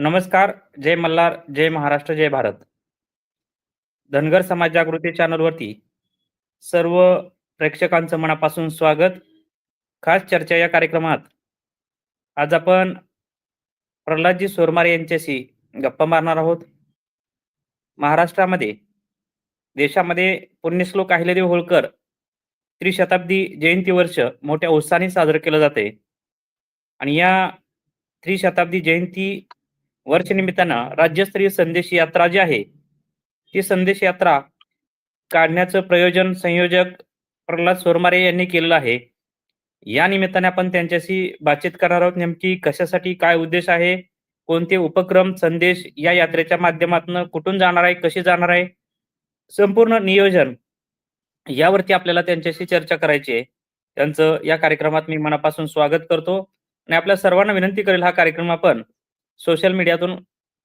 नमस्कार जय मल्हार जय महाराष्ट्र जय भारत. धनगर समाज जागृती चॅनलवरती सर्व प्रेक्षकांचं मनापासून स्वागत. खास चर्चा या कार्यक्रमात आज आपण प्रल्हादजी सोरमारे यांच्याशी गप्पा मारणार आहोत. महाराष्ट्रामध्ये देशामध्ये पुण्यश्लोक अहिल्यादेवी होळकर त्रिशताब्दी जयंती वर्ष मोठ्या उत्साहाने साजरं केलं जाते आणि या त्रिशताब्दी जयंती वर्ष निमित्तानं राज्यस्तरीय संदेश यात्रा जी आहे ती संदेश यात्रा काढण्याचं प्रयोजन संयोजक प्रल्हाद सोरमारे यांनी केलेलं आहे. या निमित्ताने आपण त्यांच्याशी बातचीत करणार आहोत. नेमकी कशासाठी काय उद्देश आहे? कोणते उपक्रम संदेश या यात्रेच्या माध्यमातून कुठून जाणार आहे? कशी जाणार आहे? संपूर्ण नियोजन यावरती आपल्याला त्यांच्याशी चर्चा करायची आहे. त्यांचं या कार्यक्रमात मी मनापासून स्वागत करतो. आणि आपल्या सर्वांना विनंती करेल हा कार्यक्रम आपण सोशल मीडियातून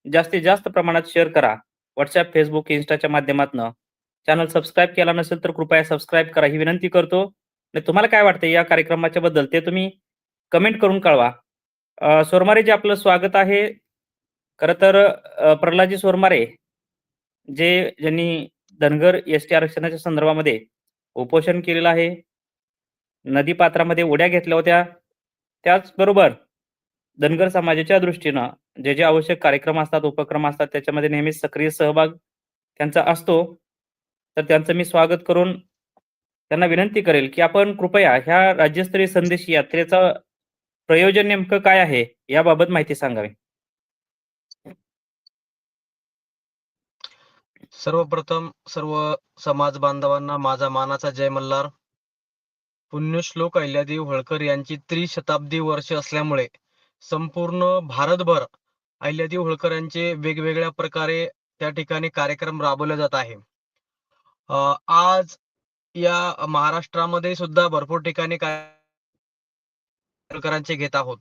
जास्तीत जास्त प्रमाणात शेअर करा. व्हॉट्सअप फेसबुक इन्स्टाच्या माध्यमातून. चॅनल सबस्क्राईब केला नसेल तर कृपया सबस्क्राईब करा ही विनंती करतो. आणि तुम्हाला काय वाटतं या कार्यक्रमाच्या बद्दल ते तुम्ही कमेंट करून कळवा. सोरमारे जे आपलं स्वागत आहे. खरं तर प्रल्हादजी सोरमारे जे ज्यांनी धनगर एस टी आरक्षणाच्या संदर्भामध्ये उपोषण केलेलं आहे नदीपात्रामध्ये उड्या घेतल्या होत्या त्याचबरोबर धनगर समाजाच्या दृष्टीनं जे जे आवश्यक कार्यक्रम असतात उपक्रम असतात त्याच्यामध्ये नेहमीच सक्रिय सहभाग त्यांचा असतो. तर त्यांचं मी स्वागत करून त्यांना विनंती करेल की आपण कृपया ह्या राज्यस्तरीय संदेश यात्रेचं प्रयोजन नेमकं काय आहे याबाबत माहिती सांगावी. सर्वप्रथम सर्व समाज बांधवांना माझा मानाचा जय मल्हार. पुण्यश्लोक अहिल्यादेव होळकर यांची त्रिशताब्दी वर्ष असल्यामुळे संपूर्ण भारतभर अहिल्यादेवी होळकर यांचे वेगवेगळ्या प्रकारे त्या ठिकाणी कार्यक्रम राबवले जात आहे. आज या महाराष्ट्रामध्ये सुद्धा भरपूर ठिकाणी होळकरांचे घेत आहोत.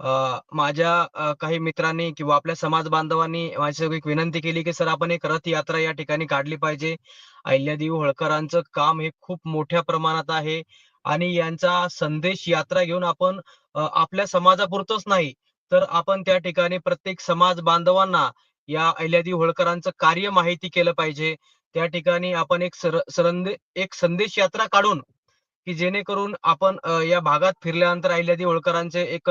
अं, माझ्या काही मित्रांनी किंवा आपल्या समाज बांधवांनी माझी एक विनंती केली की सर आपण एक रथ यात्रा या ठिकाणी काढली पाहिजे. अहिल्यादेवी होळकरांचं काम हे खूप मोठ्या प्रमाणात आहे आणि यांचा संदेश यात्रा घेऊन आपण आपल्या समाजापुरतच नाही तर आपण त्या ठिकाणी प्रत्येक समाज बांधवांना या अहिल्यादी होळकरांचं कार्य माहिती केलं पाहिजे. त्या ठिकाणी आपण एक सर सरंदे एक संदेश यात्रा काढून की जेणेकरून आपण या भागात फिरल्यानंतर अहिल्यादी होळकरांचे एक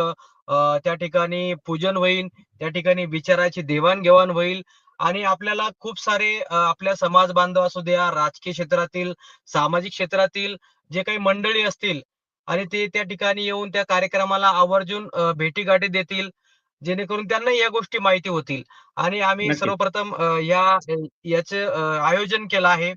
त्या ठिकाणी पूजन होईल त्या ठिकाणी विचाराची देवाणघेवाण होईल आणि आपल्याला खूप सारे आपल्या समाज बांधव असू द्या राजकीय क्षेत्रातील सामाजिक क्षेत्रातील जे काही मंडळी असतील आणि ते त्या ठिकाणी येऊन त्या कार्यक्रमाला आवर्जून अं, भेटीगाठी देतील. जेणेकरून त्यांना या गोष्टी माहिती होतील. आणि आम्ही. सर्वप्रथम या याचे आयोजन केलं आहे.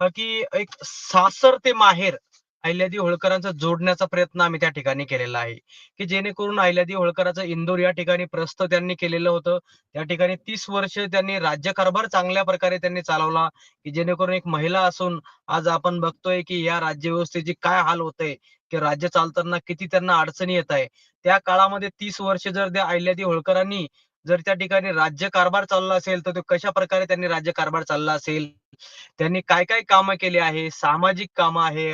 की एक सासर ते माहेर अहिल्यादेवी होळकरांचा जोडण्याचा प्रयत्न आम्ही त्या ठिकाणी केलेला आहे. की जेणेकरून अहिल्यादेवी होळकरांचं इंदोर या ठिकाणी प्रस्थ त्यांनी केलेलं होतं. त्या ठिकाणी तीस वर्ष त्यांनी राज्यकारभार चांगल्या प्रकारे त्यांनी चालवला. की जेणेकरून एक महिला असून आज आपण बघतोय की या राज्यव्यवस्थेची काय हाल होते की राज्य चालताना किती त्यांना अडचणी येत आहे. त्या काळामध्ये तीस वर्ष जर त्या अहिल्यादेवी होळकरांनी जर त्या ठिकाणी राज्यकारभार चालला असेल तर तो कशा प्रकारे त्यांनी राज्यकारभार चालला असेल? त्यांनी काय काय कामं केली आहे? सामाजिक कामं आहे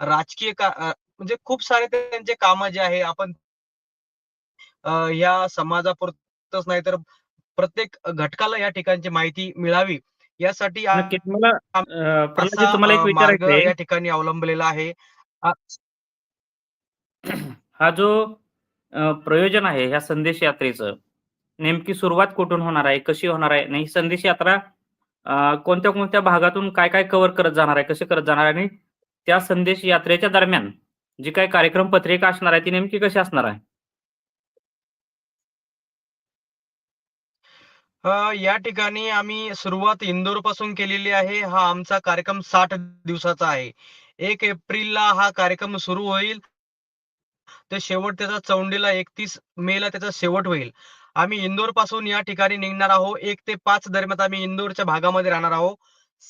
राजकीय म्हणजे खूप सारे त्यांचे कामं जे आहे आपण या समाजापुरतच नाही तर प्रत्येक घटकाला या ठिकाणची माहिती मिळावी. यासाठी तुम्हाला या ठिकाणी अवलंबलेला आहे. हा जो प्रयोजन आहे ह्या संदेश यात्रेचं नेमकी सुरुवात कुठून होणार आहे कशी होणार आहे? आणि ही संदेश यात्रा कोणत्या कोणत्या भागातून काय काय कव्हर करत जाणार आहे कसे करत जाणार आहे? आणि त्या संदेश यात्रेच्या दरम्यान जी काही कार्यक्रम पत्रिका असणार आहे ती नेमकी कशी असणार आहे? या ठिकाणी आम्ही सुरुवात इंदोरपासून केलेली आहे. हा आमचा कार्यक्रम साठ दिवसाचा आहे. एक एप्रिलला हा कार्यक्रम सुरू होईल. तर शेवट त्याचा चौंडीला एकतीस मे ला त्याचा शेवट होईल. आम्ही इंदोरपासून या ठिकाणी निघणार आहोत. एक ते पाच दरम्यान आम्ही इंदोरच्या भागामध्ये राहणार आहोत.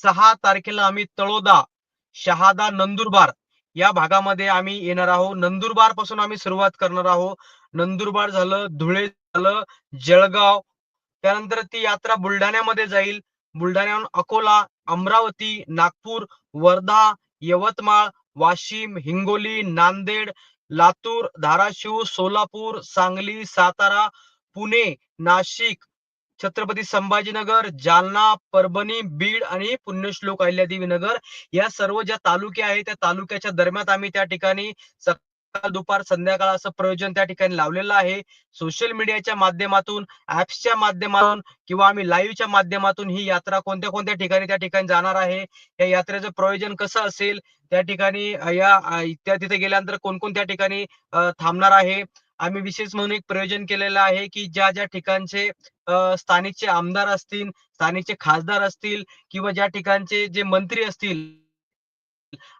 सहा तारखेला आम्ही तळोदा शहादा नंदुरबार. या भागामध्ये आम्ही येणार आहोत. नंदुरबारपासून आम्ही सुरुवात करणार आहोत. नंदुरबार झालं धुळे झालं जळगाव. त्यानंतर ती यात्रा बुलढाण्यामध्ये जाईल. बुलढाण्याहून अकोला अमरावती नागपूर वर्धा यवतमाळ वाशिम हिंगोली नांदेड लातूर धाराशिव सोलापूर सांगली सातारा पुणे नाशिक छत्रपती संभाजीनगर जालना परभणी बीड आणि पुण्यश्लोक अहिल्यादेवीनगर या सर्व ज्या तालुके आहेत त्या तालुक्याच्या दरम्यान आम्ही त्या ठिकाणी सकाळ दुपार संध्याकाळ असं प्रयोजन त्या ठिकाणी लावलेलं आहे. सोशल मीडियाच्या माध्यमातून ऍप्सच्या माध्यमातून किंवा आम्ही लाईव्हच्या माध्यमातून ही यात्रा कोणत्या कोणत्या ठिकाणी त्या ठिकाणी जाणार आहे या यात्रेचं प्रयोजन कसं असेल त्या ठिकाणी या त्या तिथे गेल्यानंतर कोणकोणत्या ठिकाणी थांबणार आहे आम्ही विशेष म्हणून एक प्रयोजन केलेलं आहे की ज्या ज्या ठिकाणचे स्थानिकचे आमदार असतील स्थानिकचे खासदार असतील किंवा ज्या ठिकाणचे जे मंत्री असतील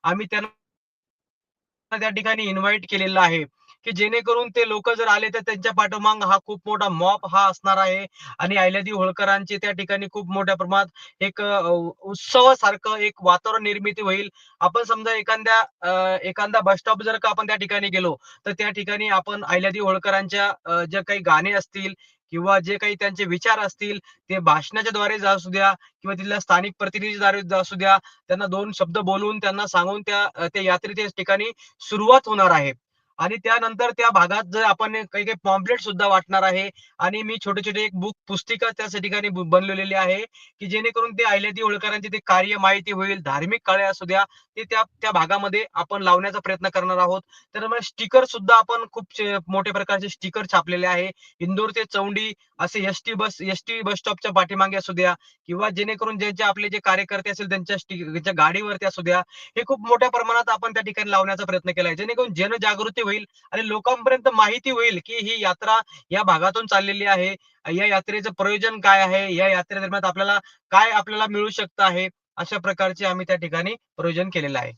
आम्ही त्यांना त्या ठिकाणी इन्व्हाइट केलेलं आहे. की जेणेकरून ते लोक जर आले तर त्यांच्या पाठोमाग हा खूप मोठा मॉप हा असणार आहे. आणि अहिल्यादेवी होळकरांचे त्या ठिकाणी खूप मोठ्या प्रमाणात एक उत्सवासारखं एक वातावरण निर्मिती होईल. आपण समजा एखाद्या एखादा बस स्टॉप जर का आपण त्या ठिकाणी गेलो तर त्या ठिकाणी आपण अहिल्यादेवी होळकरांच्या जे ज्या काही गाणे असतील किंवा जे काही त्यांचे विचार असतील ते भाषणाच्या द्वारे असू द्या किंवा तिथल्या स्थानिक प्रतिनिधीद्वारे असू द्या. त्यांना दोन शब्द बोलून त्यांना सांगून त्या ते यात्रेच्या ठिकाणी सुरुवात होणार आहे. आणि त्यानंतर त्या भागात जर आपण काही काही पॉम्पलेट सुद्धा वाटणार आहे आणि मी छोटे छोटे एक बुक पुस्तिका त्या ठिकाणी बनवलेली आहे की जेणेकरून ते अहिल्यादेवी होळकरांचे ते कार्य माहिती होईल धार्मिक काळे असू द्या ते त्या त्या भागामध्ये आपण लावण्याचा प्रयत्न करणार आहोत. तर मग स्टिकर सुद्धा आपण खूप मोठ्या प्रकारचे स्टिकर छापलेले आहे. इंदोर ते चौंडी असे S T bus S T bus स्टॉपच्या पाठीमागे असू द्या किंवा जेणेकरून ज्यांचे आपले जे कार्यकर्ते असतील त्यांच्या गाडीवरती असू द्या हे खूप मोठ्या प्रमाणात आपण त्या ठिकाणी लावण्याचा प्रयत्न केलाय जेणेकरून जनजागृती होईल आणि लोकांपर्यंत माहिती होईल की ही यात्रा या भागातून चाललेली आहे. या यात्रेचं प्रयोजन काय आहे? या यात्रेदरम्यान आपल्याला काय आपल्याला मिळू शकतं आहे? अशा प्रकारचे आम्ही त्या ठिकाणी प्रयोजन केलेलं आहे.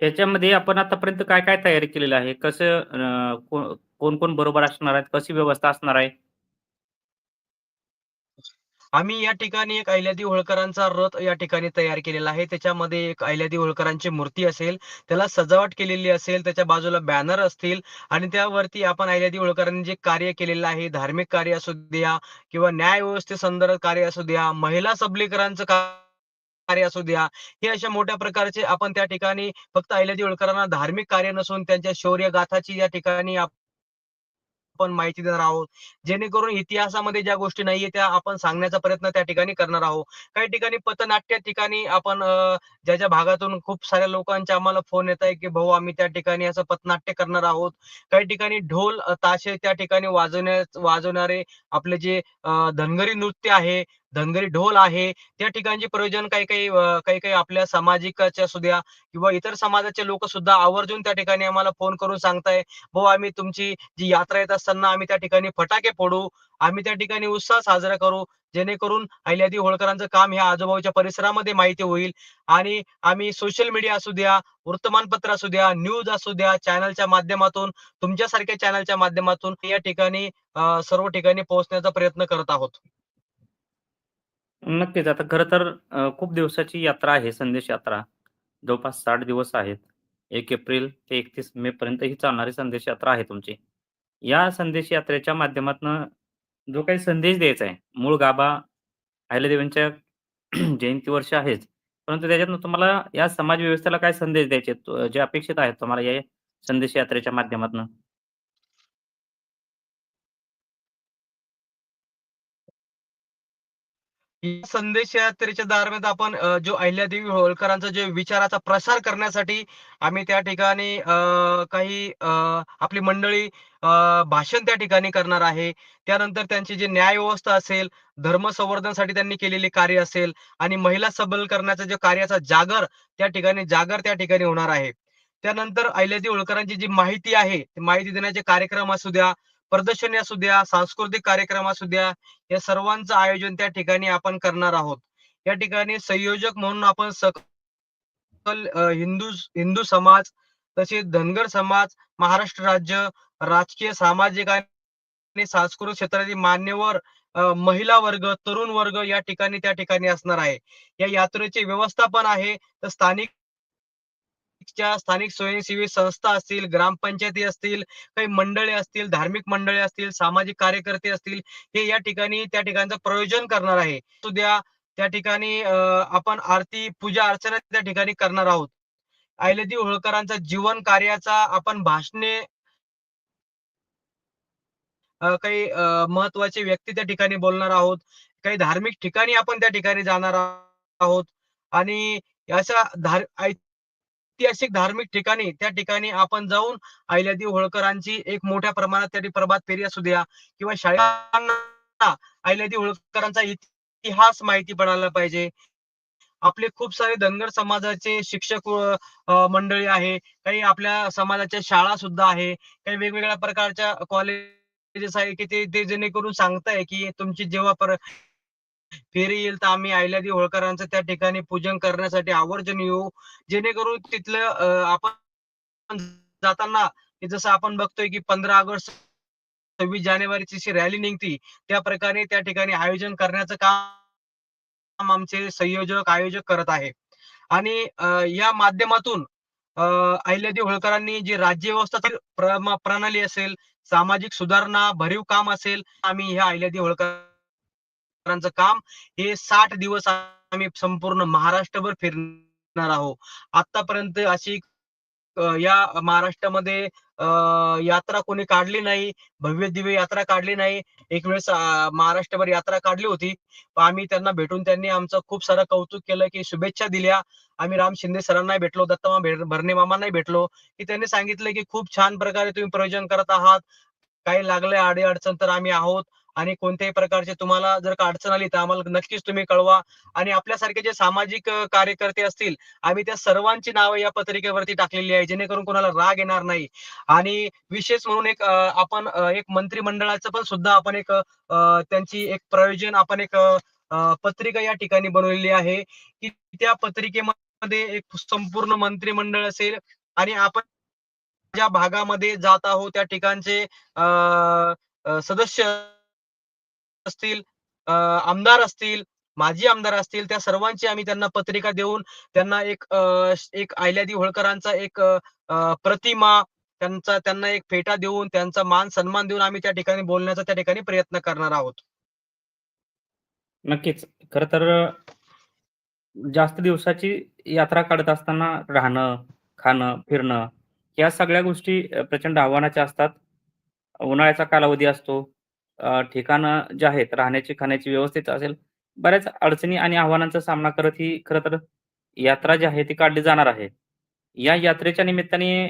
याच्यामध्ये आपण आतापर्यंत काय काय तयारी केलेलं आहे? कसं कोण कोण बरोबर असणार आहेत? कशी व्यवस्था असणार आहे? आम्ही या ठिकाणी एक अहिल्यादेवी होळकरांचा रथ या ठिकाणी तयार केलेला आहे. त्याच्यामध्ये एक अहिल्यादेवी होळकरांची मूर्ती असेल त्याला सजावट केलेली असेल त्याच्या बाजूला बॅनर असतील आणि त्यावरती आपण अहिल्यादेवी होळकरांनी जे कार्य केलेलं आहे धार्मिक कार्य असू द्या किंवा न्याय व्यवस्थेसंदर्भात कार्य असू द्या महिला सबलीकरांचं कार्य असू द्या हे अशा मोठ्या प्रकारचे आपण त्या ठिकाणी फक्त अहिल्यादेवी होळकरांना धार्मिक कार्य नसून त्यांच्या शौर्य गाथाची या ठिकाणी आपण माहिती देणार आहोत. जेणेकरून इतिहासामध्ये ज्या गोष्टी नाहीये त्या आपण सांगण्याचा प्रयत्न त्या ठिकाणी करणार आहोत. काही ठिकाणी पथनाट्य ठिकाणी आपण ज्या ज्या भागातून खूप साऱ्या लोकांचे आम्हाला फोन येत आहे की भाऊ आम्ही त्या ठिकाणी असं पथनाट्य करणार आहोत. काही ठिकाणी ढोल ताशे त्या ठिकाणी वाजवण्या वाजवणारे आपले जे धनगरी नृत्य आहे धनगरी ढोल आहे. त्या ठिकाणचे प्रयोजन काही काही काही काही आपल्या सामाजिकच्या सुद्धा किंवा इतर समाजाचे लोक सुद्धा आवर्जून त्या ठिकाणी आम्हाला फोन करून सांगताय. भाऊ आम्ही तुमची जी यात्रा येत असताना आम्ही त्या ठिकाणी फटाके फोडू. आम्ही त्या ठिकाणी उत्साह साजरा करू. जेणेकरून अहिल्यादी होळकरांचं काम ह्या आजूबाजूच्या परिसरामध्ये माहिती होईल. आणि आम्ही सोशल मीडिया असू द्या वर्तमानपत्र असू द्या न्यूज असू द्या चॅनलच्या माध्यमातून तुमच्यासारख्या चॅनलच्या माध्यमातून या ठिकाणी सर्व ठिकाणी पोहोचण्याचा प्रयत्न करत आहोत. नक्कीच. आता खरं तर खूप दिवसाची यात्रा आहे संदेश यात्रा. जवळपास साठ दिवस आहेत. एक एप्रिल ते एकतीस मे पर्यंत ही चालणारी संदेश यात्रा आहे तुमची. या संदेश यात्रेच्या माध्यमातून जो काही संदेश द्यायचा आहे मूळ गाभा अहिल्यादेवींच्या जयंती वर्ष आहेच. परंतु त्याच्यातनं तुम्हाला या समाज व्यवस्थेला काय संदेश द्यायचे? आहेत? जे अपेक्षित आहेत तुम्हाला या संदेश यात्रेच्या माध्यमातून? संदेश यात्रेच्या दरम्यान आपण जो अहिल्यादेवी होळकरांचा जे विचाराचा प्रसार करण्यासाठी आम्ही त्या ठिकाणी काही आपली मंडळी भाषण त्या ठिकाणी करणार आहे. त्यानंतर त्यांची जी न्याय व्यवस्था असेल धर्म संवर्धनासाठी त्यांनी केलेले कार्य असेल आणि महिला सबलीकरणाचा जो कार्याचा जागर त्या ठिकाणी जागर त्या ठिकाणी होणार आहे. त्यानंतर अहिल्यादेवी होळकरांची जी माहिती आहे ती माहिती देण्याचे कार्यक्रम असू द्या प्रदर्शनी असू द्या सांस्कृतिक कार्यक्रम असू द्या या सर्वांचं आयोजन त्या ठिकाणी आपण करणार आहोत. या ठिकाणी संयोजक म्हणून आपण सकल हिंदू हिंदू समाज तसेच धनगर समाज महाराष्ट्र राज्य राजकीय सामाजिक आणि सांस्कृतिक क्षेत्रातील मान्यवर महिला वर्ग तरुण वर्ग या ठिकाणी त्या ठिकाणी असणार आहे. या यात्रेचे व्यवस्थापन आहे तर स्थानिक च्या स्थानिक स्वयंसेवी संस्था असतील ग्रामपंचायती असतील काही मंडळे असतील धार्मिक मंडळे असतील सामाजिक कार्यकर्ते असतील हे या ठिकाणी त्या ठिकाणचं प्रयोजन करणार आहे. उद्या त्या ठिकाणी आपण आरती पूजा अर्चना त्या ठिकाणी करणार आहोत. आयलदी होळकरांचा जीवन कार्याचा आपण भाषणे काही महत्त्वाचे व्यक्ती त्या ठिकाणी बोलणार आहोत. काही धार्मिक ठिकाणी आपण त्या ठिकाणी जाणार आहोत. आणि अशा धार ऐतिहासिक धार्मिक ठिकाणी त्या ठिकाणी आपण जाऊन अहिल्यादेवी होळकरांची एक मोठ्या प्रमाणात तरी प्रभात फेरी असू द्या किंवा शाळांना अहिल्यादेवी होळकरांचा इतिहास माहिती पडायला पाहिजे. आपले खूप सारे धनगर समाजाचे शिक्षक मंडळी आहे. काही आपल्या समाजाच्या शाळा सुद्धा आहे. काही वेगवेगळ्या प्रकारच्या कॉलेजेस आहे, की ते ते जेणेकरून सांगताय, की तुमची जेव्हा पर फेरी येईल तर आम्ही अहिल्यादेवी होळकरांचं त्या ठिकाणी पूजन करण्यासाठी आवर्जून येऊ. जेणेकरून तिथलं आपण जाताना जसं आपण बघतोय, की 15 ऑगस्ट, 26 जानेवारीची जी रॅली निघती, त्या प्रकारे त्या ठिकाणी आयोजन करण्याचं काम आमचे संयोजक, आयोजक करत आहे. आणि या माध्यमातून अ, अहिल्यादेवी होळकरांनी जी राज्यव्यवस्था प्रमा प्रणाली असेल, सामाजिक सुधारणा, भरीव काम असेल, आम्ही ह्या अहिल्यादेवी होळकरांचं काम हे साठ दिवस आम्ही संपूर्ण महाराष्ट्रभर फिरणार आहोत. आतापर्यंत अशी या महाराष्ट्रामध्ये यात्रा कोणी काढली नाही. भव्य-दिव्य यात्रा काढली नाही. एक वेळेस महाराष्ट्रभर यात्रा काढली होती. आम्ही त्यांना भेटून त्यांनी आमचं खूप सारं कौतुक केलं, की शुभेच्छा दिल्या. आम्ही राम शिंदे सरांनाही भेटलो, दत्ता भरणे मामांनाही भेटलो, की त्यांनी सांगितलं, की खूप छान प्रकारे तुम्ही प्रयोजन करत आहात. काही लागले अडी-अडचण तर आम्ही आहोत आणि कोणत्याही प्रकारचे तुम्हाला जर का अडचण आली तर आम्हाला नक्कीच तुम्ही कळवा आणि आपल्यासारखे जे सामाजिक कार्यकर्ते असतील, आम्ही त्या सर्वांची नावं या पत्रिकेवरती टाकलेली आहे. जेणेकरून कोणाला राग येणार नाही आणि विशेष म्हणून एक आपण एक मंत्रिमंडळाचं पण सुद्धा आपण एक त्यांची एक प्रयोजन आपण एक पत्रिका या ठिकाणी बनवलेली आहे, की त्या पत्रिकेमध्ये एक संपूर्ण मंत्रिमंडळ असेल आणि आपण ज्या भागामध्ये जात आहोत त्या ठिकाणचे सदस्य असतील, आमदार असतील, माजी आमदार असतील, त्या सर्वांची आम्ही त्यांना पत्रिका देऊन त्यांना एक एक आयल्यादी होळकरांचा एक प्रतिमा, त्यांचा त्यांना एक फेटा देऊन, त्यांचा मान-सन्मान देऊन आम्ही त्या ठिकाणी बोलण्याचा त्या ठिकाणी प्रयत्न करणार आहोत. नक्कीच. खर तर जास्त दिवसाची यात्रा काढत असताना राहणं, खाणं, फिरणं या सगळ्या गोष्टी प्रचंड आव्हानाच्या असतात. उन्हाळ्याचा कालावधी असतो. ठिकाणं जे आहेत राहण्याची, खाण्याची व्यवस्थित असेल. बऱ्याच अडचणी आणि आव्हानांचा सामना करत ही खरं तर यात्रा जी आहे ती काढली जाणार आहे. या यात्रेच्या निमित्ताने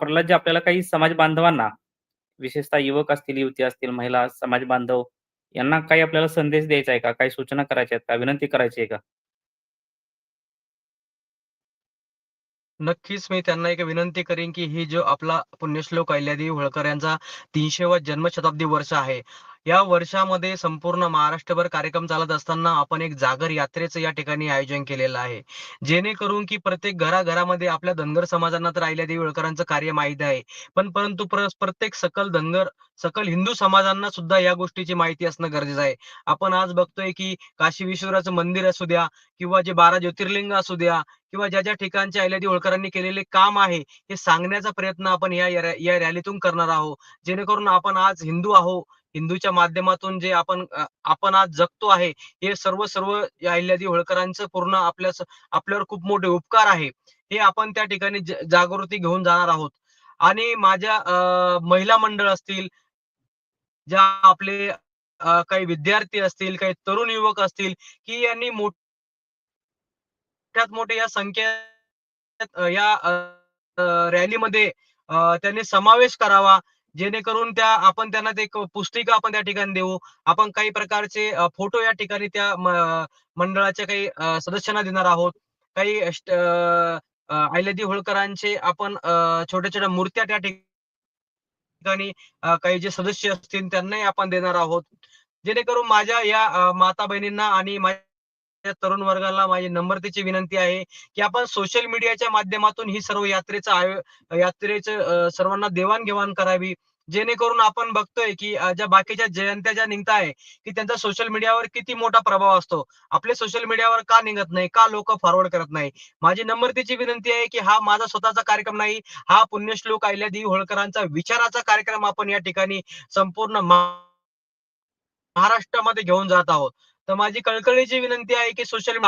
प्रल्हाद जे आपल्याला काही समाज बांधवांना, विशेषतः युवक असतील, युवती असतील, महिला, समाज बांधव यांना काही आपल्याला संदेश द्यायचा आहे का? काही सूचना करायच्या आहेत का? विनंती करायची आहे का? नक्कीच मी त्यांना एक विनंती करीन, की ही जो आपला पुण्यश्लोक अहिल्यादेवी होळकर यांचा 300वा जन्मशताब्दी वर्ष आहे. या वर्षामध्ये संपूर्ण महाराष्ट्रभर कार्यक्रम चालत असताना आपण एक जागर यात्रेचं या ठिकाणी आयोजन केलेलं आहे. जेणेकरून की प्रत्येक घराघरामध्ये आपल्या धनगर समाजांना तर अहिल्यादेवी होळकरांचं कार्य माहीत आहे. पण परंतु प्रत्येक सकल धनगर, सकल हिंदू समाजांना सुद्धा या गोष्टीची माहिती असणं गरजेचं आहे. आपण आज बघतोय, की काशी विश्वराचं मंदिर असू द्या किंवा जे 12 ज्योतिर्लिंग असू द्या किंवा ज्या ज्या ठिकाणचे अहिल्यादेवी होळकरांनी केलेले काम आहे, हे सांगण्याचा प्रयत्न आपण या या या रॅलीतून करणार आहोत. जेणेकरून आपण आज हिंदू आहोत. हिंदूच्या माध्यमातून जे आपण आपण आज जगतो आहे, हे सर्व सर्व या अहिल्यादेवी होळकरांचं पूर्ण आपल्या आपल्यावर खूप मोठे उपकार आहे. हे आपण त्या ठिकाणी जागृती घेऊन जाणार आहोत. आणि माझ्या महिला मंडळ असतील, ज्या आपले काही विद्यार्थी असतील, काही तरुण युवक असतील, की यांनी मोठ्यात मोठ्या या संख्येत या रॅलीमध्ये त्यांनी समावेश करावा. जेणेकरून त्या आपण त्यांना ते एक पुस्तिका आपण त्या ठिकाणी देऊ. आपण काही प्रकारचे फोटो या ठिकाणी त्या मंडळाच्या काही सदस्यांना देणार आहोत. काही अष्ट होळकरांचे आपण छोट्या-छोट्या मूर्त्या त्या ठिकाणी काही जे सदस्य असतील त्यांनाही आपण देणार आहोत. जेणेकरून माझ्या या माता-बहिणींना आणि माझ्या तरुण वर्गाला माझी नम्रतेची विनंती आहे, की आपण सोशल मीडियाच्या माध्यमातून ही सर्व यात्रेचं आयो यात्रेचं सर्वांना देवाण-घेवाण करावी. जेणेकरून आपण बघतोय, की ज्या बाकीच्या जयंत्या ज्या निघताय, की त्यांचा सोशल मीडियावर किती मोठा प्रभाव असतो. आपले सोशल मीडियावर का निघत नाही? का लोक फॉरवर्ड करत नाही? माझी नम्रतेची विनंती आहे, की हा माझा स्वतःचा कार्यक्रम नाही. हा पुण्यश्लोक अहिल्यादेवी होळकरांचा विचाराचा कार्यक्रम आपण या ठिकाणी संपूर्ण महाराष्ट्रामध्ये घेऊन जात आहोत. तर माझी कळकळीची विनंती आहे, की सोशल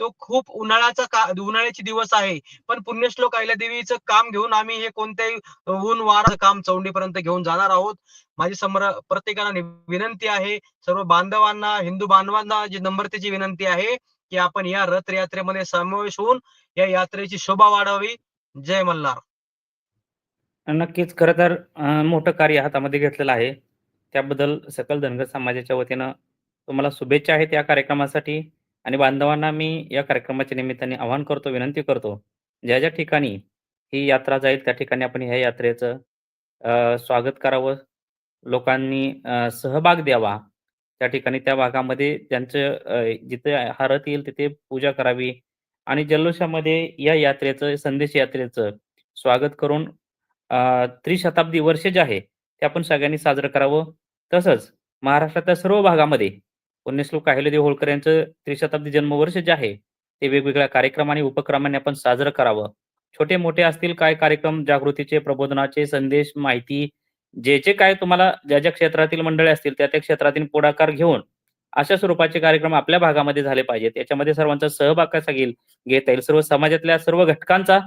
तो खूप उन्हाळ्याचा का उन्हाळ्याचे दिवस आहे. पण पुण्यश्लोक अहिल्यादेवीचं काम घेऊन आम्ही हे कोणत्याही ऊन वारा काम चौंडीपर्यंत घेऊन जाणार आहोत. माझी समर प्रत्येकाला विनंती आहे. सर्व बांधवांना हिंदू बांधवांना जी नम्रतेची विनंती आहे की आपण या रथ यात्रेमध्ये समावेश होऊन या यात्रेची शोभा वाढावी. जय मल्हार. नक्कीच खर तर मोठं कार्य हातामध्ये घेतलेलं आहे. त्याबद्दल सकल धनगर समाजाच्या वतीनं तुम्हाला शुभेच्छा आहेत या कार्यक्रमासाठी आणि बांधवांना मी या कार्यक्रमाच्या निमित्ताने आवाहन करतो विनंती करतो. ज्या ज्या ठिकाणी ही यात्रा जाईल त्या ठिकाणी आपण ह्या यात्रेचं अं, स्वागत करावं. लोकांनी सहभाग द्यावा. त्या ठिकाणी त्या भागामध्ये त्यांचं जिथे हरत येईल तिथे पूजा करावी आणि जल्लोषामध्ये या यात्रेचं संदेश यात्रेचं स्वागत करून त्रिशताब्दी वर्ष जे आहे ते आपण सगळ्यांनी साजरं करावं. तसंच महाराष्ट्रातल्या सर्व भागामध्ये पुण्यश्लोक अहिल्यादेवी होळकर यांचं त्रिशताब्दी जन्मवर्ष जे आहे ते वेगवेगळ्या कार्यक्रम आणि उपक्रमाने आपण साजरं करावं. छोटे मोठे असतील काय कार्यक्रम जागृतीचे प्रबोधनाचे संदेश माहिती जे जे काय तुम्हाला ज्या ज्या क्षेत्रातील मंडळे असतील त्या त्या क्षेत्रातील पुढाकार घेऊन अशा स्वरूपाचे कार्यक्रम आपल्या भागामध्ये झाले पाहिजेत. याच्यामध्ये सर्वांचा सहभाग कसा घेईल घेता येईल? सर्व समाजातल्या सर्व घटकांचा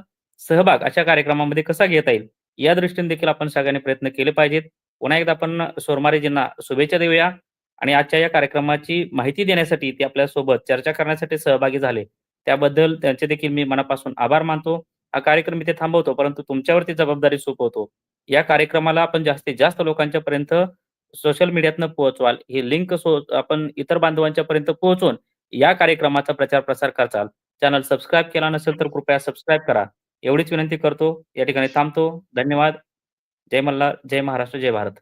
सहभाग अशा कार्यक्रमामध्ये कसा घेता येईल? या दृष्टीने देखील आपण सगळ्यांनी प्रयत्न केले पाहिजेत. पुन्हा एकदा आपण सोरमारेजींना शुभेच्छा देऊया. आणि आजच्या या कार्यक्रमाची माहिती देण्यासाठी ते आपल्यासोबत चर्चा करण्यासाठी सहभागी झाले. त्याबद्दल त्यांचे देखील मी मनापासून आभार मानतो. हा कार्यक्रम इथे थांबवतो परंतु तुमच्यावरती जबाबदारी सोपवतो. या कार्यक्रमाला आपण जास्तीत जास्त लोकांच्या पर्यंत सोशल मीडियातनं पोहोचवाल. ही लिंक सो आपण इतर बांधवांच्या पर्यंत पोहोचून या कार्यक्रमाचा प्रचार प्रसार करचाल चॅनल सबस्क्राईब केला नसेल तर कृपया सबस्क्राईब करा. एवढीच विनंती करतो. या ठिकाणी थांबतो. धन्यवाद. जय मल्हार जय महाराष्ट्र जय भारत.